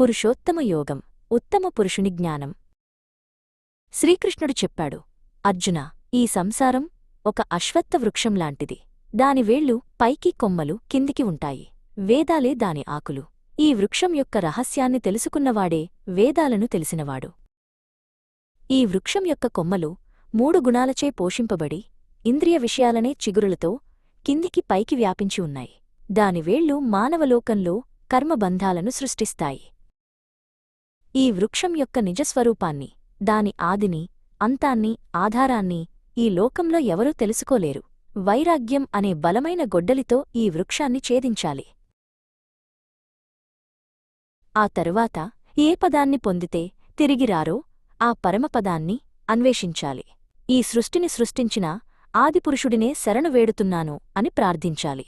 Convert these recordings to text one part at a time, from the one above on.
పురుషోత్తమ యోగం ఉత్తమ పురుషుని జ్ఞానం. శ్రీకృష్ణుడు చెప్పాడు అర్జున ఈ సంసారం ఒక అశ్వత్థ వృక్షంలాంటిది దాని వేళ్ళు పైకి కొమ్మలు కిందికి ఉంటాయి. వేదాలే దాని ఆకులు. ఈ వృక్షం యొక్క రహస్యాన్ని తెలుసుకున్నవాడే వేదాలను తెలిసినవాడు. ఈ వృక్షం యొక్క కొమ్మలు మూడు గుణాలచే పోషింపబడి ఇంద్రియ విషయాలనే చిగురులతో కిందికి పైకి వ్యాపించి ఉన్నాయి. దాని వేళ్ళు మానవలోకంలో కర్మబంధాలను సృష్టిస్తాయి. ఈ వృక్షం యొక్క నిజస్వరూపాన్ని దాని ఆదిని అంతాన్ని ఆధారాన్ని ఈ లోకంలో ఎవరూ తెలుసుకోలేరు. వైరాగ్యం అనే బలమైన గొడ్డలితో ఈ వృక్షాన్ని ఛేదించాలి. ఆ తరువాత ఏ పదాన్ని పొందితే తిరిగిరారో ఆ పరమపదాన్ని అన్వేషించాలి. ఈ సృష్టిని సృష్టించిన ఆదిపురుషుడినే శరణు వేడుతున్నాను అని ప్రార్థించాలి.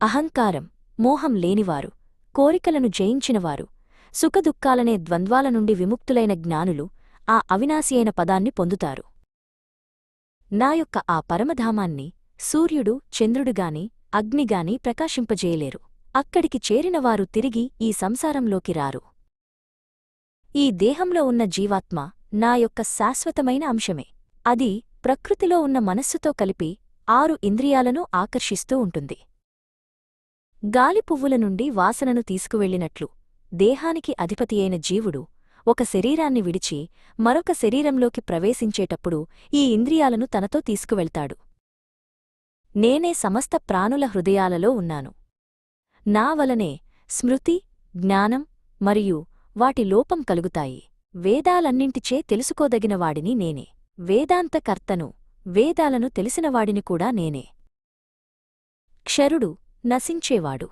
అహంకారం మోహం లేనివారు కోరికలను జయించినవారు సుఖదుఖాలనే ద్వంద్వాల నుండి విముక్తులైన జ్ఞానులు ఆ అవినాశి అయిన పదాన్ని పొందుతారు. నా యొక్క ఆ పరమధామాన్ని సూర్యుడు చంద్రుడుగాని అగ్నిగాని ప్రకాశింపజేయలేరు. అక్కడికి చేరినవారు తిరిగి ఈ సంసారంలోకి రారు. ఈ దేహంలో ఉన్న జీవాత్మ నా యొక్క శాశ్వతమైన అంశమే. అది ప్రకృతిలో ఉన్న మనస్సుతో కలిపి ఆరు ఇంద్రియాలను ఆకర్షిస్తూ ఉంటుంది. గాలి పువ్వుల నుండి వాసనను తీసుకువెళ్ళినట్లు దేహానికి అధిపతియైన జీవుడు ఒక శరీరాన్ని విడిచి మరొక శరీరంలోకి ప్రవేశించేటప్పుడు ఈ ఇంద్రియాలను తనతో తీసుకువెళ్తాడు. నేనే సమస్త ప్రాణుల హృదయాలలో ఉన్నాను. నా వలనే స్మృతి జ్ఞానం మరియు వాటి లోపం కలుగుతాయి. వేదాలన్నింటిచే తెలుసుకోదగినవాడిని నేనే. వేదాంతకర్తను వేదాలను తెలిసినవాడిని కూడా నేనే. క్షరుడు నశించేవాడు.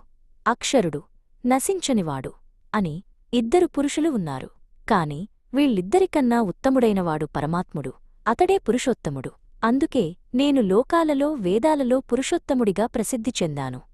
అక్షరుడు నశించనివాడు. అని ఇద్దరు పురుషులు ఉన్నారు. కాని వీళ్ళిద్దరికన్నా ఉత్తముడైనవాడు పరమాత్ముడు అతడే పురుషోత్తముడు. అందుకే నేను లోకాలలో వేదాలలో పురుషోత్తముడిగా ప్రసిద్ధి చెందాను.